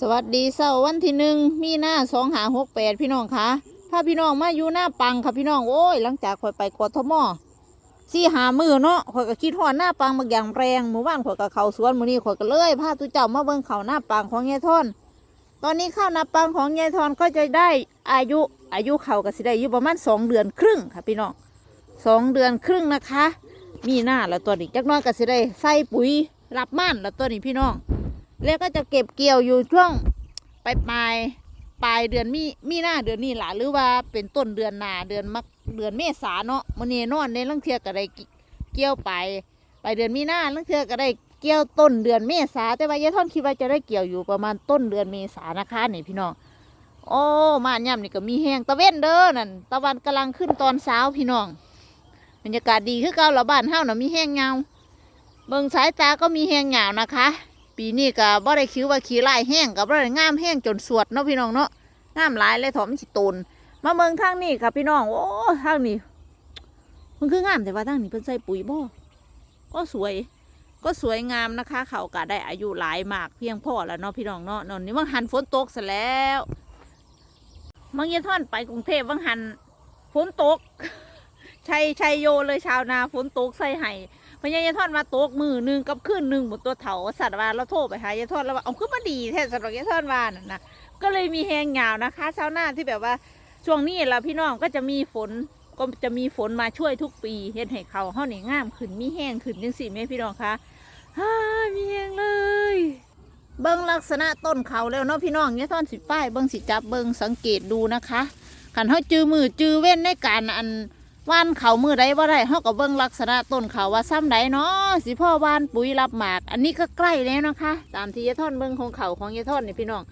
สวัสดีเสาร์วันที่หนึ่งมีหน้าสองหาหกแปดพี่น้องคะถ้าพี่น้องมาอยู่หน้าปังค่ะพี่น้องโอ้ยหลังจากข่อยไปกทมอสี่หามือเนาะข่อยก็คิดฮอดหน้าปังบางอย่างแรงหมู่บ้านข่อยก็เขาสวนมื้อนี้ข่อยก็เลยพาตุเจ้ามาเบิ่งเขาหน้าปังของยายทอน ตอนนี้ข้าวหน้าปังของยายทอนก็จะได้อายุอายุเขาก็สิได้อยู่ประมาณสองเดือนครึ่งค่ะพี่น้องสองเดือนครึ่งนะคะ มีหน้าแล้วตัวนี้จักน้อยก็สิได้ใส่ปุ๋ยรับม่านแล้วตัวนี้พี่น้อง แล้วก็จะเก็บเกี่ยวอยู่ช่วงปลายปลายปลายเดือนมีมีหน้าเดือนนี้หละหรือว่าเป็นต้นเดือนหนาเดือนมักเดือนเมษาเนาะมันนี่นอนในลังเทียก็ได้เกี่ยวไปไปเดือนมีหน้าลังเทียก็ได้เกี่ยวต้นเดือนเมษาแต่ว่ายายท่อนคิดว่าจะได้เกี่ยวอยู่ประมาณต้นเดือนเมษานะคะนี่พี่น้องโอ้มาย่ำนี่ก็มีแห้งตะเว้นเด้อนั่นตะวันกำลังขึ้นตอนเช้าพี่น้องบรรยากาศดีคือเก่าละบ้านเฮาน่ะมีแห้งเงาเบิ่งสายตาก็มีแห้งเหงานะคะ ปีนี้ก็บ่ได้คิวว่าขี้ลายแห้งกับบ่ได้งามแห้งจนสวดเนาะพี่น้องเนาะงามหลายเลยถอมนสิตูนมาเมืองทางนี้ค่ะพี่น้องโอ้ทางนี้มันคืองามแต่ว่าทางนี้เพิ่นใส่ปุ๋ยบ่ก็สวย ก็สวยงามนะคะ เขาก็ได้อายุหลายมากเพียงพอแล้วเนาะพี่น้องเนาะนอนนี้ว่างหันฝนตกซะแล้วมังเยท่อนไปกรุงเทพว่างหันฝนตกชัยชัยโยเลยชาวนาฝนตกใส่ไห้ พญายายทอดมาตกมือหนึ่งกับขึ้นหนึ่งหมดตัวเถาสัตว์วานเราโทรไปหายายทอดแล้วว่าเอาขึ้นมาดีแท้สำหรับยายทอดวานนะก็เลยมีแหงเหงานะคะชาวนาที่แบบว่าช่วงนี้เราพี่น้องก็จะมีฝนก็จะมีฝนมาช่วยทุกปีเห็นให้เขาเฮานี่งามขึ้นมีแห้งขึ้นจังสิแม่พี่น้องคะฮ่ามีแห้งเลยเบิ้งลักษณะต้นเขาแล้วเนาะพี่น้องยายทอดสิป้ายเบิ้งสิจับเบิ้งสังเกตดูนะคะขันเขาจือมือจือเว้นในการอัน ว่านเขามือใดว่าได้เฮาก็เบิ่งลักษณะต้นเขาว่าซ้ำใดเนาะสิพ่อว่านปุ๋ยรับหมาก อันนี้ก็ใกล้แล้วนะคะ ตามที่ยายท่อนเบิ่งของเขาของยายท่อนนี่พี่น้อง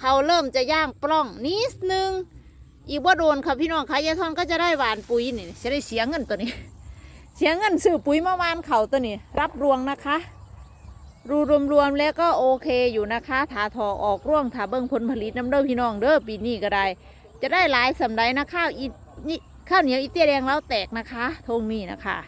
เขาเริ่มจะย่างปล้องนิดนึง อีกว่าโดนค่ะพี่น้องค่ะยายท่อนก็จะได้หวานปุ๋ยนี่จะได้เสียเงินตัวนี้ เสียเงินซื้อปุ๋ยมาวานเขาตัวนี้ รับรวงนะคะรูรวมๆแล้วก็โอเคอยู่นะคะถาทอออกร่วงถาเบิ่งผลผลิตน้ำเด้อพี่น้องเด้อปีนี้ก็ได้ จะได้หลายสำไรนะข้าวอี นี่ข้าวเหนียวอีเตี้ยแดงแล้วแตกนะคะทงนี้นะคะ